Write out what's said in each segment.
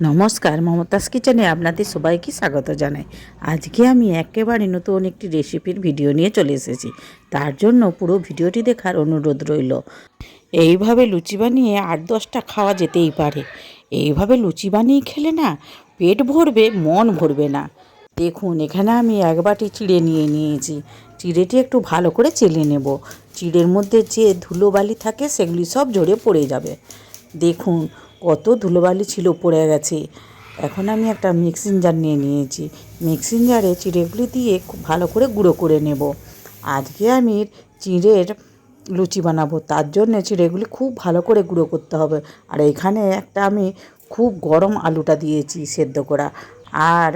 নমস্কার, মমতাজ কিচেনে আপনাদের সবাইকে স্বাগত জানাই। আজকে আমি একেবারে নতুন একটি রেসিপির ভিডিও নিয়ে চলে এসেছি। তার জন্য পুরো ভিডিওটি দেখার অনুরোধ রইল। এইভাবে লুচি বানিয়ে আট দশটা খাওয়া যেতেই পারে। এইভাবে লুচি বানিয়ে খেলে না পেট ভরবে, মন ভরবে না। দেখুন, এখানে আমি এক বাটি চিড়ে নিয়ে নিয়েছি। চিড়েটি একটু ভালো করে চেলে নেব। চিড়ের মধ্যে যে ধুলোবালি থাকে, সেগুলি সব ঝরে পড়ে যাবে। দেখুন কত ধুলোবালি ছিল, পড়ে গেছে। এখন আমি একটা মিক্সিং জার নিয়ে নিয়েছি। মিক্সিং জারে চিড়েগুলি দিয়ে খুব ভালো করে গুঁড়ো করে নেব। আজকে আমি চিড়ের লুচি বানাবো। তার জন্য চিড়েগুলি খুব ভালো করে গুঁড়ো করতে হবে। আর এখানে একটা আমি খুব গরম আলুটা দিয়েছি সেদ্ধ করা। আর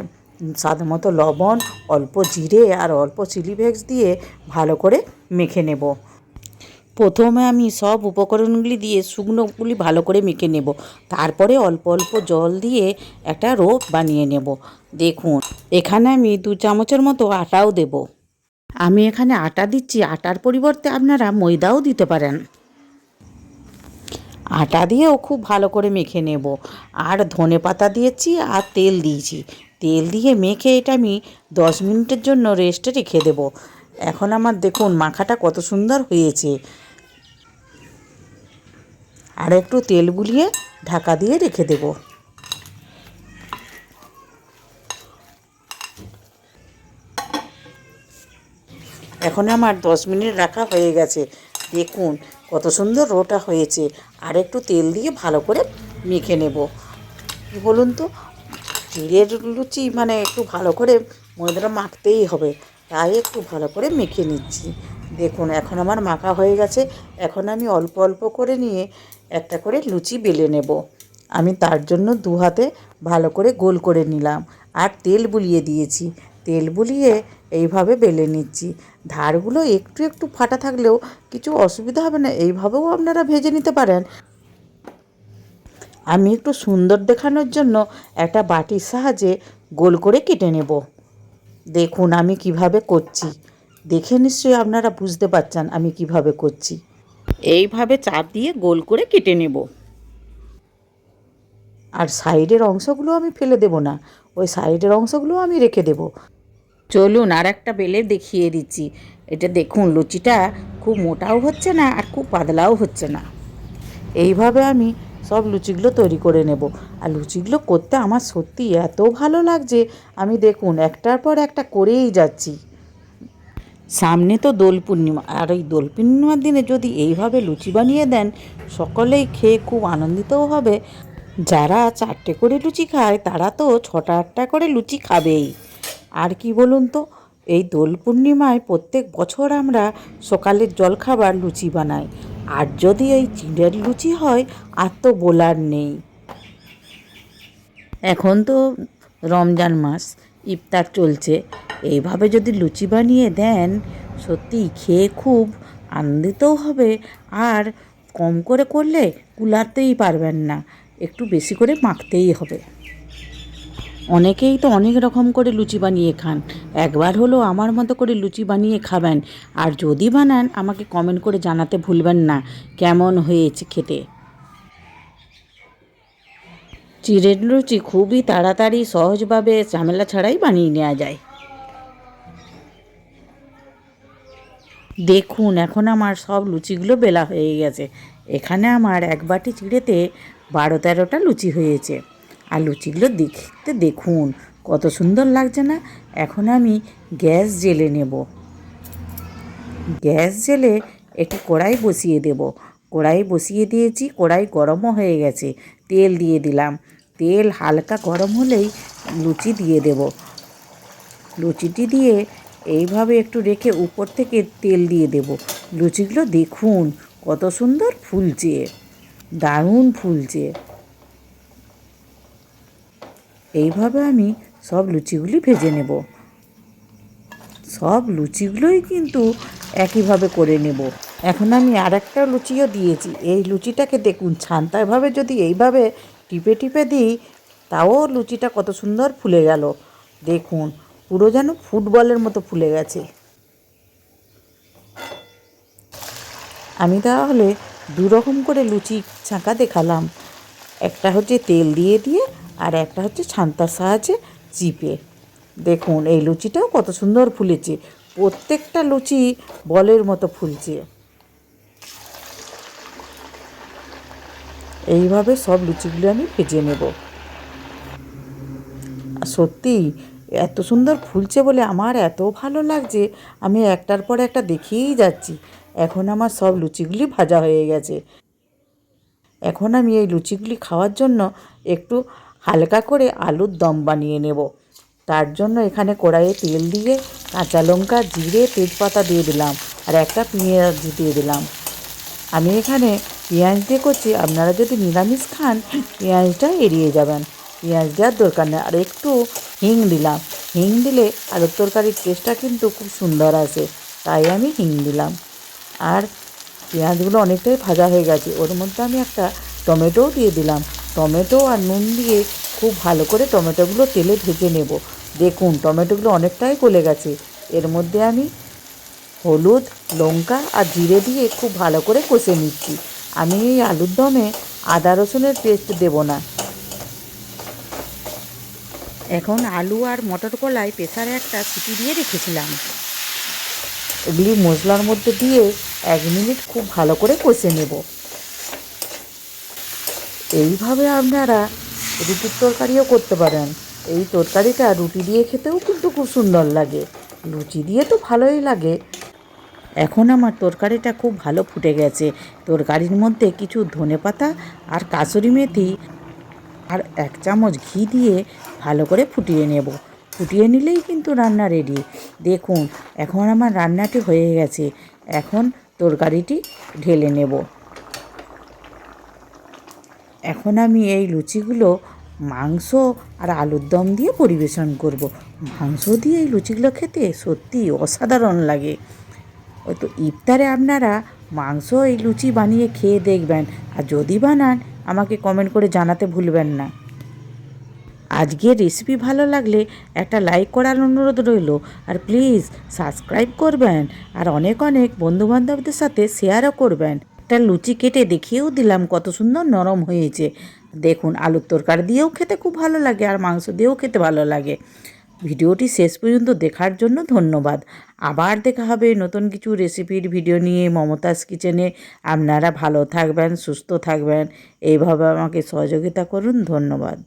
স্বাদ মতো লবণ, অল্প জিরে আর অল্প চিলি ভেক্স দিয়ে ভালো করে মেখে নেব। প্রথমে আমি সব উপকরণগুলি দিয়ে শুকনোগুলি ভালো করে মেখে নেব। তারপরে অল্প অল্প জল দিয়ে একটা রো বানিয়ে নেব। দেখুন, এখানে আমি দু চামচের মতো আটাও দেব। আমি এখানে আটা দিচ্ছি। আটার পরিবর্তে আপনারা ময়দাও দিতে পারেন। আটা দিয়েও খুব ভালো করে মেখে নেব। আর ধনে পাতা দিয়েছি আর তেল দিয়েছি। তেল দিয়ে মেখে এটা আমি দশ মিনিটের জন্য রেস্টে রেখে দেব। এখন আমার দেখুন, মাখাটা কত সুন্দর হয়েছে। আর একটু তেল বুলিয়ে ঢাকা দিয়ে রেখে দেব। এখন আমার দশ মিনিট রাখা হয়ে গেছে। দেখুন কত সুন্দর রোটা হয়েছে। আর একটু তেল দিয়ে ভালো করে মেখে নেব। বলুন তো? চিড়ের লুচি মানে একটু ভালো করে ময়দাটা মাখতেই হবে। তাই একটু ভালো করে মেখে নিচ্ছি। দেখুন, এখন আমার মাখা হয়ে গেছে। এখন আমি অল্প অল্প করে নিয়ে একটা করে লুচি বেলে নেব। আমি তার জন্য দু হাতে ভালো করে গোল করে নিলাম। আর তেল বুলিয়ে দিয়েছি। তেল বুলিয়ে এইভাবে বেলে নিচ্ছি। ধারগুলো একটু একটু ফাটা থাকলেও কিছু অসুবিধা হবে না, এইভাবেও আপনারা ভেজে নিতে পারেন। আমি একটু সুন্দর দেখানোর জন্য একটা বাটির সাহায্যে গোল করে কেটে নেব। দেখুন, আমি কীভাবে করছি। দেখে নিশ্চয়ই আপনারা বুঝতে পারছেন আমি কীভাবে করছি। এইভাবে চাপ দিয়ে গোল করে কেটে নেব। আর সাইডের অংশগুলো আমি ফেলে দেব না ওই সাইডের অংশগুলো আমি রেখে দেব। চলুন আর একটা বেলে দেখিয়ে দিচ্ছি। এটা দেখুন লুচিটা খুব মোটাও হচ্ছে না আর খুব পাতলাও হচ্ছে না। এইভাবে আমি সব লুচিগুলো তৈরি করে নেব। আর লুচিগুলো করতে আমার সত্যি এত ভালো লাগছে আমি দেখুন একটার পর একটা করেই যাচ্ছি। সামনে তো দোল পূর্ণিমা, আর এই দোল পূর্ণিমার দিনে যদি এইভাবে লুচি বানিয়ে দেন, সকলেই খেয়ে খুব আনন্দিতও হবে। যারা চারটে করে লুচি খায়, তারা তো ছটা আটটা করে লুচি খাবেই। আর কি বলুন তো, এই দোল পূর্ণিমায় প্রত্যেক বছর আমরা সকালের জলখাবার লুচি বানাই। আর যদি এই চিড়ের লুচি হয়, আর তো বলার নেই। এখন তো রমজান মাস, ইফতার চলছে। এইভাবে যদি লুচি বানিয়ে দেন, সত্যি খেয়ে খুব আনন্দিতও হবে। আর কম করে করলে কুলাতেই পারবেন না, একটু বেশি করে মাখতেই হবে। অনেকেই তো অনেক রকম করে লুচি বানিয়ে খান। একবার হলো আমার মতো করে লুচি বানিয়ে খাবেন। আর যদি বানান, আমাকে কমেন্ট করে জানাতে ভুলবেন না, কেমন হয়েছে খেতে? চিড়ের লুচি খুবই তাড়াতাড়ি সহজভাবে ঝামেলা ছাড়াই বানিয়ে নেওয়া যায়। দেখুন, এখন আমার সব লুচিগুলো বেলা হয়ে গেছে। এখানে আমার এক বাটি চিড়েতে বারো তেরোটা লুচি হয়েছে। আর লুচিগুলো দেখতে দেখুন, কত সুন্দর লাগছে না? এখন আমি গ্যাস জেলে নেব। গ্যাস জেলে একটু কড়াই বসিয়ে দেব। কড়াই বসিয়ে দিয়েছি, কড়াই গরমও হয়ে গেছে। তেল দিয়ে দিলাম। তেল হালকা গরম হলেই লুচি দিয়ে দেব। লুচিটি দিয়ে এইভাবে একটু রেখে উপর থেকে তেল দিয়ে দেব। লুচিগুলো দেখুন, কত সুন্দর ফুলছে, দারুণ ফুলছে। এইভাবে আমি সব লুচিগুলি ভেজে নেব। সব লুচিগুলোই কিন্তু একইভাবে করে নেব। এখন আমি আর একটা লুচিও দিয়েছি। এই লুচিটাকে দেখুন, ছান্তাভাবে যদি এইভাবে টিপে টিপে দিই, তাও লুচিটা কত সুন্দর ফুলে গেল। দেখুন পুরো যেন ফুটবলের মতো ফুলে গেছে। আমি তাহলে দু রকম করে লুচি ছাঁকা দেখালাম। একটা হচ্ছে তেল দিয়ে দিয়ে আর একটা হচ্ছে ছান্তার সাহায্যে চিপে। দেখুন, এই লুচিটাও কত সুন্দর ফুলেছে। প্রত্যেকটা লুচি বলের মতো ফুলছে। এইভাবে সব লুচিগুলো আমি ভেজে নেব। আর সত্যি এত সুন্দর ফুলছে বলে আমার এত ভালো লাগছে। আমি একটার পর একটা দেখিয়েই যাচ্ছি। এখন আমার সব লুচিগুলি ভাজা হয়ে গেছে। এখন আমি এই লুচিগুলি খাওয়ার জন্য একটু হালকা করে আলুর দম বানিয়ে নেব। তার জন্য এখানে কড়াইয়ে তেল দিয়ে কাঁচা লঙ্কা, জিরে, তেজপাতা দিয়ে দিলাম আর একটা পেঁয়াজ দিয়ে দিলাম। আমি এখানে পেঁয়াজ দিয়ে করছি। আপনারা যদি নিরামিষ খান, পেঁয়াজটা এড়িয়ে যাবেন। পেঁয়াজ দেওয়ার দরকার নেই। আর একটু হিং দিলাম। হিং দিলে আলুর তরকারির টেস্টটা কিন্তু খুব সুন্দর আসে। তাই আমি হিং দিলাম। আর পেঁয়াজগুলো অনেকটাই ভাজা হয়ে গেছে। ওর মধ্যে আমি একটা টমেটোও দিয়ে দিলাম। টমেটো আর নুন দিয়ে খুব ভালো করে টমেটোগুলো তেলে ভেজে নেব। দেখুন, টমেটোগুলো অনেকটাই গলে গেছে। এর মধ্যে আমি হলুদ, লঙ্কা আর জিরে দিয়ে খুব ভালো করে কষে নিচ্ছি। আমি এই আলুর দমে আদা রসুনের পেস্ট দেব না। এখন আলু আর মটর কলাই প্রেসারে একটা সিটি দিয়ে রেখেছিলাম। এগুলি মশলার মধ্যে দিয়ে এক মিনিট খুব ভালো করে কষে নেব। এইভাবে আপনারা রুটির তরকারিও করতে পারেন। এই তরকারিটা রুটি দিয়ে খেতেও কিন্তু খুব সুন্দর লাগে। লুচি দিয়ে তো ভালোই লাগে। এখন আমার তরকারিটা খুব ভালো ফুটে গেছে। তরকারির মধ্যে কিছু ধনেপাতা আর কাসুরি মেথি আর এক চামচ ঘি দিয়ে ভালো করে ফুটিয়ে নেব। ফুটিয়ে নিলেই কিন্তু রান্না রেডি দেখুন, এখন আমার রান্নাটি হয়ে গেছে। এখন তরকারিটি ঢেলে নেব। এখন আমি এই লুচিগুলো মাংস আর আলুর দম দিয়ে পরিবেশন করব। মাংস দিয়ে এই লুচিগুলো খেতে সত্যি অসাধারণ লাগে। ওই তো ইফতারে আপনারা মাংস এই লুচি বানিয়ে খেয়ে দেখবেন। আর যদি বানান আমাকে কমেন্ট করে জানাতে ভুলবেন না। আজকের রেসিপি ভালো লাগলে একটা লাইক করার অনুরোধ রইল। আর প্লিজ সাবস্ক্রাইব করবেন আর অনেক অনেক বন্ধুবান্ধবদের সাথে শেয়ারও করবেন। একটা লুচি কেটে দেখিয়েও দিলাম কত সুন্দর নরম হয়েছে। দেখুন, আলুর তরকারি দিয়েও খেতে খুব ভালো লাগে আর মাংস দিয়েও খেতে ভালো লাগে। ভিডিওটি শেষ পর্যন্ত দেখার জন্য ধন্যবাদ। আবার দেখা হবে নতুন কিছু রেসিপির ভিডিও নিয়ে মমতাজ কিচেনে। আপনারা ভালো থাকবেন, সুস্থ থাকবেন। এইভাবে আমাকে সহযোগিতা করুন। ধন্যবাদ।